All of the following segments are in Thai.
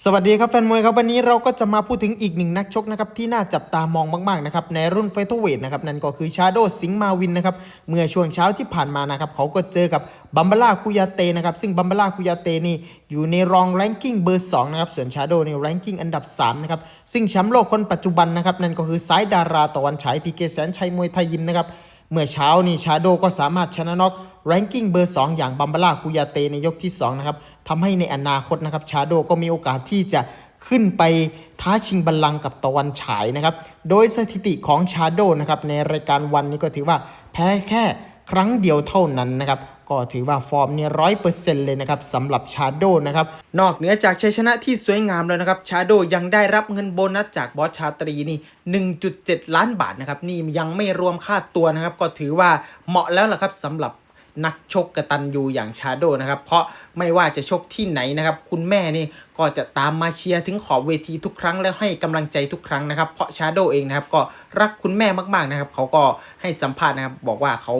สวัสดีครับแฟนมวยครับวันนี้เราก็จะมาพูดถึงอีกหนึ่งนักชกนะครับที่น่าจับตามองมากๆนะครับในรุ่นเฟเธอร์เวทนะครับนั่นก็คือชาโดสิงห์มาวินนะครับเมื่อช่วงเช้าที่ผ่านมานะครับเขาก็เจอกับบัมบาล่าคุยาเตนะครับซึ่งบัมบาล่าคุยาเตนี่อยู่ในรองแรงกิ้งเบอร์2นะครับส่วนชาโดในแรงกิ้งอันดับ3นะครับซึ่งแชมป์โลกคนปัจจุบันนะครับนั่นก็คือสายดาราตะวันฉายพีเกแสนชัยมวยไทยยิมนะครับเมื่อเช้านี่ชาโดก็สามารถชนะน็อก แรงกิ้งเบอร์ 2 อย่างบัมบาล่าคุยาเตในยกที่ 2 นะครับทำให้ในอนาคตนะครับชาโดก็มีโอกาสที่จะขึ้นไปท้าชิงบัลลังก์กับตะวันฉายนะครับ โดยสถิติของชาโดนะครับในรายการวันนี้ก็ถือว่าแพ้แค่ครั้งเดียวเท่านั้นนะครับ ก็ถือว่าฟอร์มเนี่ยร้อยเปอร์เซ็นต์เลยนะครับสำหรับชาโดนะครับ นอกเหนือจากชัยชนะที่สวยงามแล้วนะครับ ชาโดยังได้รับเงินโบนัสจากบอสชาตรีนี่ 1.7 ล้านบาทนะครับ นี่ยังไม่รวมค่าตัวนะครับ ก็ถือว่าเหมาะแล้วล่ะครับสำหรับ นักชกกระตันยูอย่างชาโดนะครับ เพราะไม่ว่าจะชกที่ไหนนะครับ คุณแม่นี่ก็จะตามมาเชียร์ถึงขอบเวทีทุกครั้งแล้วให้กำลังใจทุกครั้งนะครับ เพราะชาโดเองนะครับก็รักคุณแม่มากๆนะครับ เขาก็ให้สัมภาษณ์นะครับ บอกว่าเขา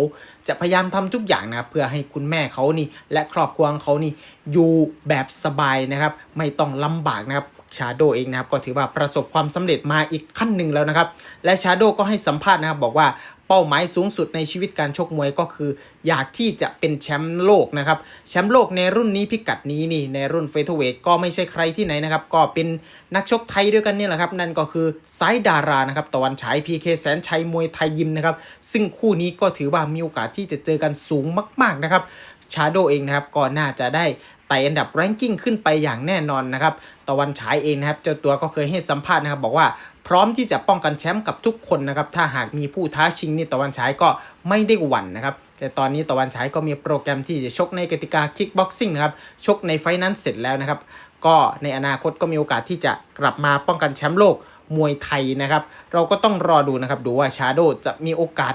จะพยายามทำทุกอย่างนะครับ เพื่อให้คุณแม่เขานี่ และครอบครัวของเขานี่อยู่แบบสบายนะครับ ไม่ต้องลำบากนะครับชาโดเองนะครับก็ถือว่าประสบความสำเร็จมาอีกขั้นหนึ่งแล้วนะครับ และชาโดก็ให้สัมภาษณ์นะครับบอกว่า เป้าหมายสูงสุดในชีวิตการชกมวยก็คือ อยากที่จะเป็นแชมป์โลกนะครับ แชมป์โลกในรุ่นนี้พิกัดนี้นี่ในรุ่นเฟเธอร์เวทก็ไม่ใช่ใครที่ไหนนะครับ ก็เป็นนักชกไทยด้วยกันนี่แหละครับ นั่นก็คือไซดารานะครับตะวันฉายพีเคแสนชัยมวยไทยยิมนะครับ ซึ่งคู่นี้ก็ถือว่ามีโอกาสที่จะเจอกันสูงมาก ๆนะครับชาโดเองนะครับก็น่าจะได้ ต่อันดับแรงกิ้งขึ้นไปอย่างแน่นอนนะครับตะวันฉายเองนะครับเจ้าตัวก็เคยให้สัมภาษณ์นะครับบอกว่าพร้อมที่จะป้องกันแชมป์กับทุกคนนะครับถ้าหากมีผู้ท้าชิงนี่ตะวันฉายก็ไม่ได้หวั่นนะครับแต่ตอนนี้ตะวันฉายก็มีโปรแกรมที่จะชกในกติกาคิกบ็อกซิ่งนะครับชกในไฟนั้นเสร็จแล้วนะครับก็ในอนาคตก็มีโอกาสที่จะกลับมาป้องกันแชมป์โลกมวยไทยนะครับ เราก็ต้องรอดูนะครับ ดูว่าชาโดจะมีโอกาส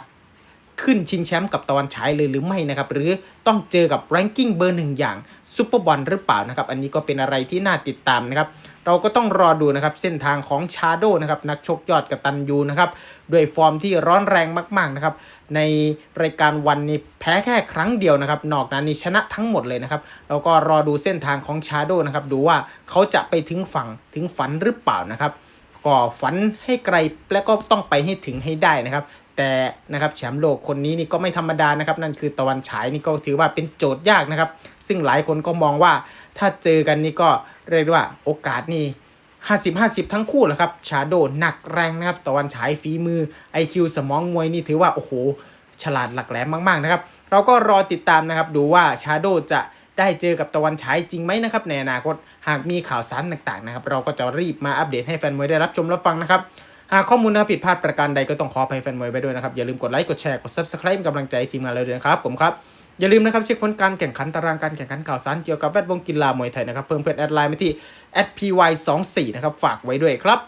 ขึ้นชิงแชมป์กับตะวันฉายเลยหรือไม่นะครับ หรือต้องเจอกับแรงกิ้งเบอร์หนึ่งอย่างซูเปอร์บอลหรือเปล่านะครับ อันนี้ก็เป็นอะไรที่น่าติดตามนะครับ เราก็ต้องรอดูนะครับ เส้นทางของชาโดนะครับ นักชกยอดกระตันยูนะครับ ด้วยฟอร์มที่ร้อนแรงมากๆนะครับ ในรายการวันนี้แพ้แค่ครั้งเดียวนะครับ นอกนั้นนี่ชนะทั้งหมดเลยนะครับ เราก็รอดูเส้นทางของชาโดนะครับ ดูว่าเขาจะไปถึงฝั่งถึงฝันหรือเปล่านะครับ ก็ฝันให้ไกลและก็ต้องไปให้ถึงให้ได้นะครับ แต่นะครับแชมป์โลกคนนี้นี่ก็ไม่ธรรมดานะครับนั่นคือตะวันฉายนี่ก็ถือว่าเป็นโจทย์ยากนะครับ ซึ่งหลายคนก็มองว่าถ้าเจอกันนี่ก็เรียกว่าโอกาสนี่50 50 ทั้งคู่แหละครับ ชาโดหนักแรงนะครับ ตะวันฉายฝีมือ IQ สมองมวยนี่ถือว่า โอ้โห ฉลาดหลักแหลมมาก ๆ นะครับ เราก็รอติดตามนะครับ ดูว่าชาโดจะ ได้เจอกับตะวันฉายจริงไหมนะครับในอนาคตหากมีข่าวสารต่างๆนะครับเราก็จะรีบมาอัปเดตให้แฟนมวยได้รับชมรับฟังนะครับหากข้อมูลนะผิดพลาดประการใดก็ต้องขออภัยแฟนมวยไปด้วยนะครับ อย่าลืมกดไลค์กดแชร์กด subscribe เป็นกำลังใจทีมงานเราด้วยนะครับผมครับ อย่าลืมนะครับเช็คผลการแข่งขันตารางการแข่งขันข่าวสารเกี่ยวกับแวดวงกีฬามวยไทยนะครับเพิ่มเพื่อนแอดไลน์มาที่ @py24 นะครับฝากไว้ด้วยครับ